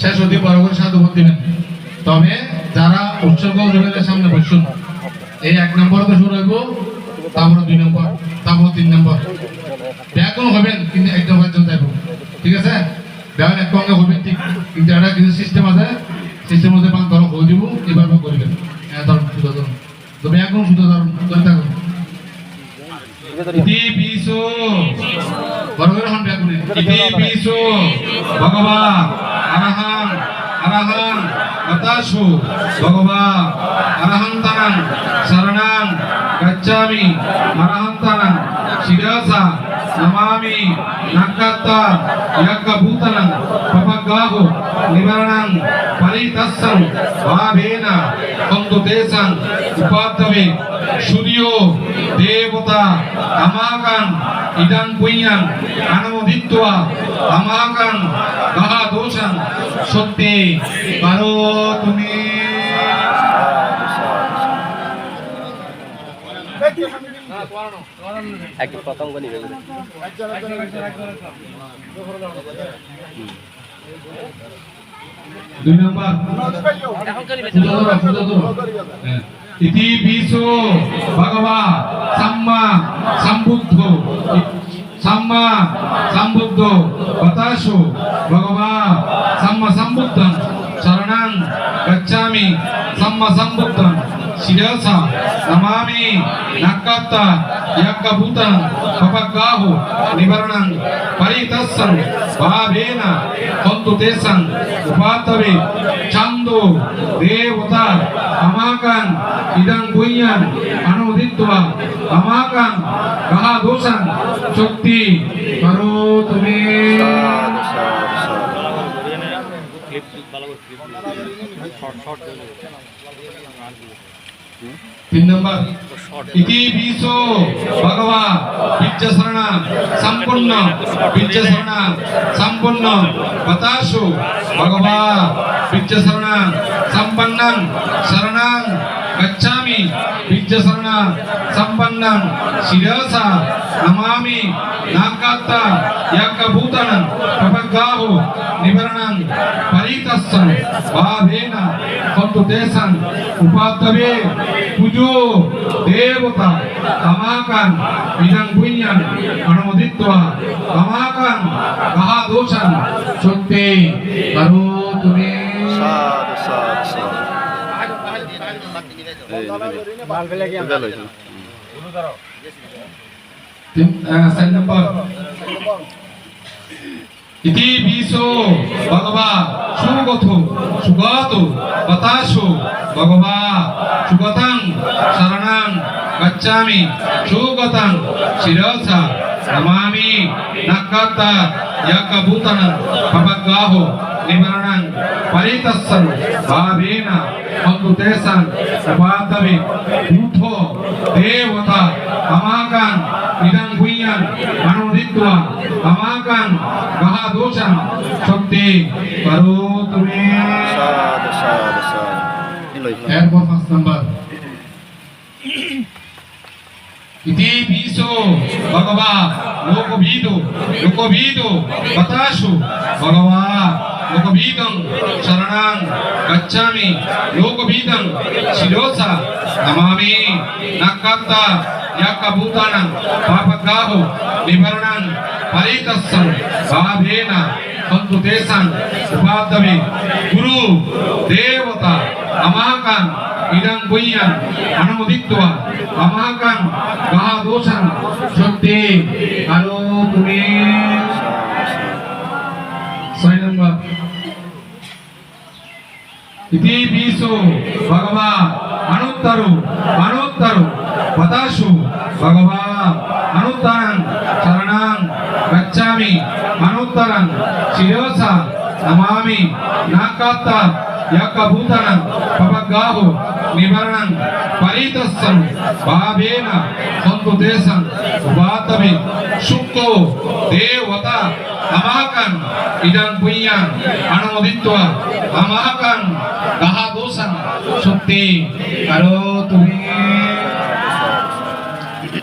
শেষ অতি বড় করে সাধুবাদ দিবেন তবে যারা উৎসর্গ রুবেলের সামনে বসুন, এই এক নম্বর তো শুরু হইব, তারপরে দুই নম্বর, তারপর তিন নম্বর। ব্যাকরণ হবেন কিন্তু এক নম্বর জন যাইব ঠিক আছে? ব্যাকরণ এক অঙ্গে হবেন ঠিক। কিন্তু একটা কিছু সিস্টেম আছে সিস্টেম মধ্যে পান ধরো হয়ে দিব এভাবে করবেন। হ্যাঁ ধরুন, শুধু ধরুন। তো ব্যাকরণ শুধু ধরুন, ধরে থাকুন। ইতি পিসো বড় করে হন ব্যাকরণ ইতি পিসো ভগবান আরহাং আরহাং গতাসু ভগবান আরহান্তানাং শরণাং গচ্ছামি আরহান্তানাং শিরসা নমামি নাকাত্তা ইয়াক্কাভূতনাং সূর্য দেবতা আমাকাং ইদং পুণ্যং অনুমোদিত্বা আমাকাং গাহা দোষং সত্যি কারও তুমি। একদম পতঙ্গ নিবে বলে। দুই নম্বর। ইতি বিশো ভগবা সাম্মা সম্বুদ্ধ সাম্মা সম্বুদ্ধ বতাসো ভগবা সাম্মা সম্বুদ্ধং শরণাং গচ্ছামি সাম্মা সম্বুদ্ধং শিরসা নমামি নাকাত্তা ইয়াক্কাভূতং পপগাহো নিবর্ণং পরিতස්සং ভাবেন কন্তু তেসং উপাতবে ছন্দো দেবতা আমাকাং ইদং পুণ্যং অনুদিত্বা আমাকাং গাহা দোষং শক্তি করো তুমি। তিন নম্বর ইতি বিশো नंबर इति बीसो বিজ্জশরণ সম্পূর্ণ বতাসু ভগবা বিজ্জশরণ সম্পন্নং শরণং গচ্ছামি বিজ্জশরণ সম্পন্নং শিরসা নমামি নাকাত্তা ইয়াক্কাভূতং পপগাহো নিবর্ণং পরিতස්සং ভাবেন কন্তু তেসং উপাত্তবে পুজো দেবতা আমাকান ইদং পুণ্যং অনুমোদিত্বা আমাকান গাহা দোষং সত্যি করো তুমি সাধু সাধু সাধু এই, এটা লইছো। তিন চার নম্বর। ইতি বিশো ভগবা সুগত সুগত বতাসু ভগবা সুগতং, শরণং, গচ্ছামি, সুগতং শিরসা নমামি নাকাত্তা ইয়াক্কাভূতং পপগাহো নিবর্ণং পরিতස්සং ভাবেন কন্তু তেসং উপাতবে ভূতো দেবতা আমাকাং ইদং পুণ্যং অনুদিত্বা আমাকাং গাহা দোষং শক্তি করো তুমি সাধু সাধু সাধু এরপর পাঁচ নম্বর ইতি বিশো ভগবা লোকবিদো লোকবিদো বতাসু ভগবা লোকবিদং শরণাং গচ্ছামি লোকবিদং শিরোসা নমামি নাকাত্তা ইয়াক্কাভূতানাং পাপগাহো নিবর্ণং পরিতස්සং ভাবেন কন্তু তেসাং উপাদ্যবে গুরু দেবতা আমাকাং ইদং পুণ্যং অনুমোদিত্বা আমাকাং গাহা দোষং সত্যি আলো ইতি বিশো ভগবা অনুত্তরু অনুত্তরু বতাসু ভগবা অনুত্তরং শরণং গচ্ছামি অনুত্তরং শিরসা নমামি নাকাত্তা ইয়াক্কাভূতং পপগাহো নিবর্ণং পরিতස්සং ভাবেন কন্তু তেসং উপাতবে সুক্তো দেবতা আমাকাং ইদং পুণ্যং অনুমোদিত্বা আমাকাং গাহা দোষং সত্যি কারও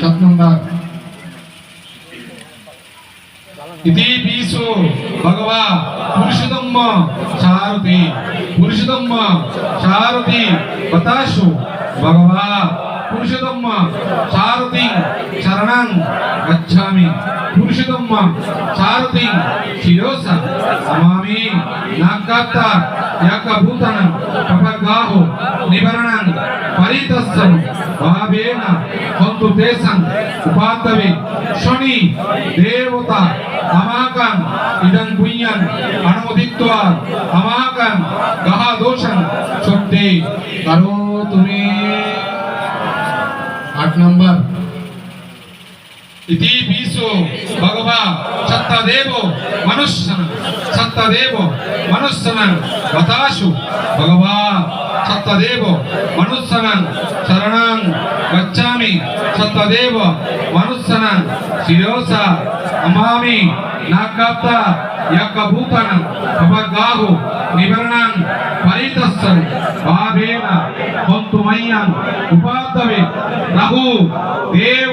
সাত নম্বর ইতি বিশু ভগবা পুরুষোত্তম శాంతి పురుషుదమ్మ శారథి బతాసు భగవా పురుషుదమ్మ శారథి శరణం గచ్చామి పురుషుదమ్మ శారథి శిరోస అమామి నాకాత్త యాక భూతనం పపగాహు ত্বত্তম ভাবেন হন্তু তেসং উপাতবে শনি, দেবতা আমাকাং ইদং পুণ্যং অনুমোদিত্বা আমাকাং গহা দোষং সত্যে করো তুমি। আট নম্বর। इति बीसो भगवा सत्तादेवो मनुष्यन सत्तादेवो मनुष्यन बताशु भगवा সত্যদেব মনুষ্যনাং শরণাং গচ্ছামি সত্যদেব মনুষ্যনাং শিরোসা অমামি నాకాప్త యొక్క భూతనం అపగాహు నివరణం పరితస్సం భావేన పొంతుమయ్యాను ఉపాత్తవి రఘు దేవ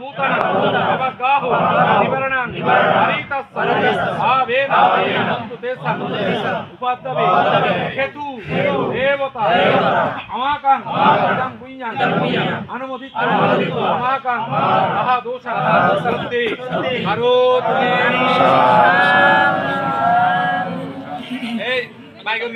భూతన అవగాహు నివరణం హరితస్స ఆవేన నంతు తేస ఉపాత్తవే కేతు దేవత అమాకం ఇదం పుణ్యం అనుమోదిత అమాకం మహాదోష సత్తే హరోత్ ఏ మైగల్